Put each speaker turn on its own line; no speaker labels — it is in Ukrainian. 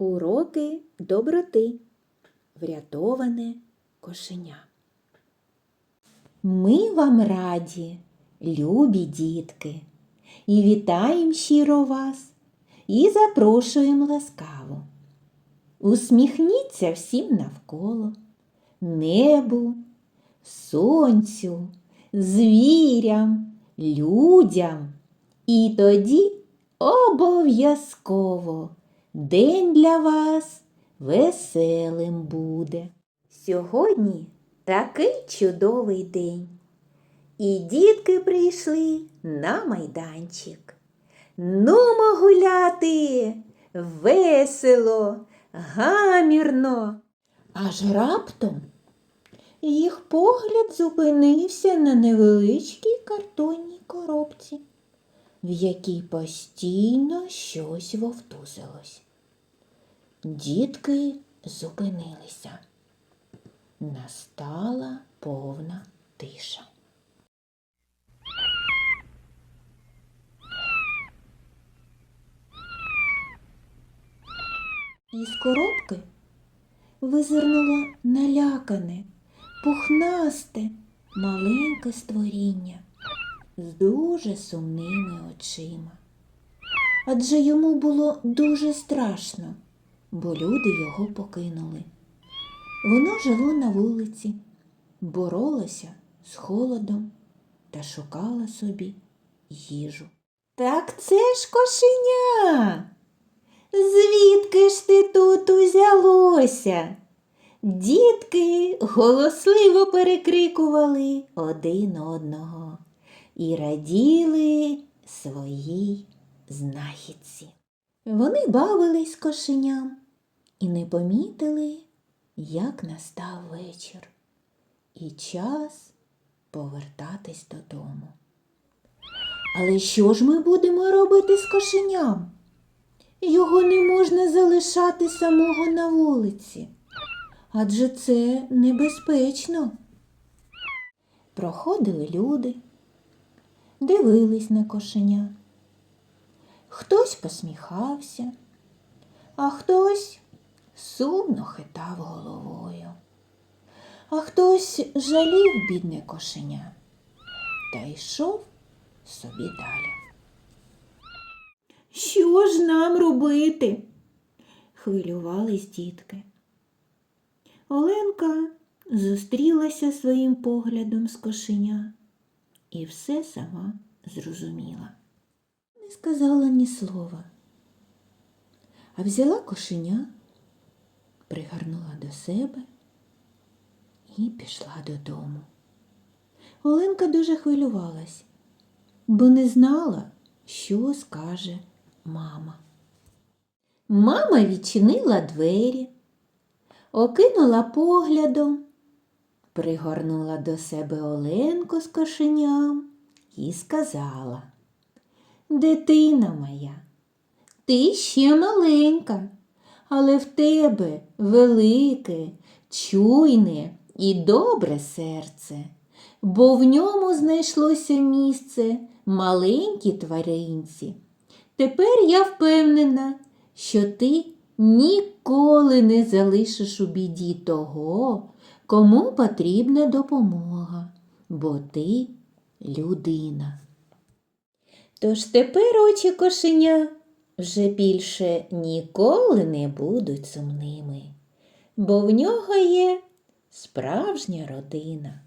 Уроки доброти. Врятоване кошеня. Ми вам раді, любі дітки, і вітаємо щиро вас, і запрошуємо ласкаво. Усміхніться всім навколо, небу, сонцю, звірям, людям. І тоді обов'язково день для вас веселим буде. Сьогодні такий чудовий день. І дітки прийшли на майданчик. Нумо гуляти весело, гамірно. Аж раптом їх погляд зупинився на невеличкій картонній коробці, в якій постійно щось вовтузилось. Дітки зупинилися. Настала повна тиша. Із коробки визирнуло налякане, пухнасте, маленьке створіння з дуже сумними очима. Адже йому було дуже страшно, бо люди його покинули. Воно жило на вулиці, боролося з холодом та шукало собі їжу. Так це ж кошеня. Звідки ж ти тут узялося? Дітки голосливо перекрикували один одного і раділи своїй знахідці. Вони бавились кошеням і не помітили, як настав вечір, і час повертатись додому. Але що ж ми будемо робити з кошеням? Його не можна залишати самого на вулиці, адже це небезпечно. Проходили люди, дивились на кошеня. Хтось посміхався, а хтось сумно хитав головою, а хтось жалів бідне кошеня та йшов собі далі. Що ж нам робити? хвилювались дітки. Оленка зустрілася своїм поглядом з кошеня і все сама зрозуміла. Не сказала ні слова, а взяла кошеня, пригорнула до себе і пішла додому. Оленка дуже хвилювалась, бо не знала, що скаже мама. Мама відчинила двері, окинула поглядом, пригорнула до себе Оленку з кошеням і сказала Дитина моя, ти ще маленька, але в тебе велике, чуйне і добре серце, бо в ньому знайшлося місце маленькій тваринці. Тепер я впевнена, що ти ніколи не залишиш у біді того, кому потрібна допомога, бо ти людина. Тож тепер очі кошеня вже більше ніколи не будуть сумними, бо в нього є справжня родина.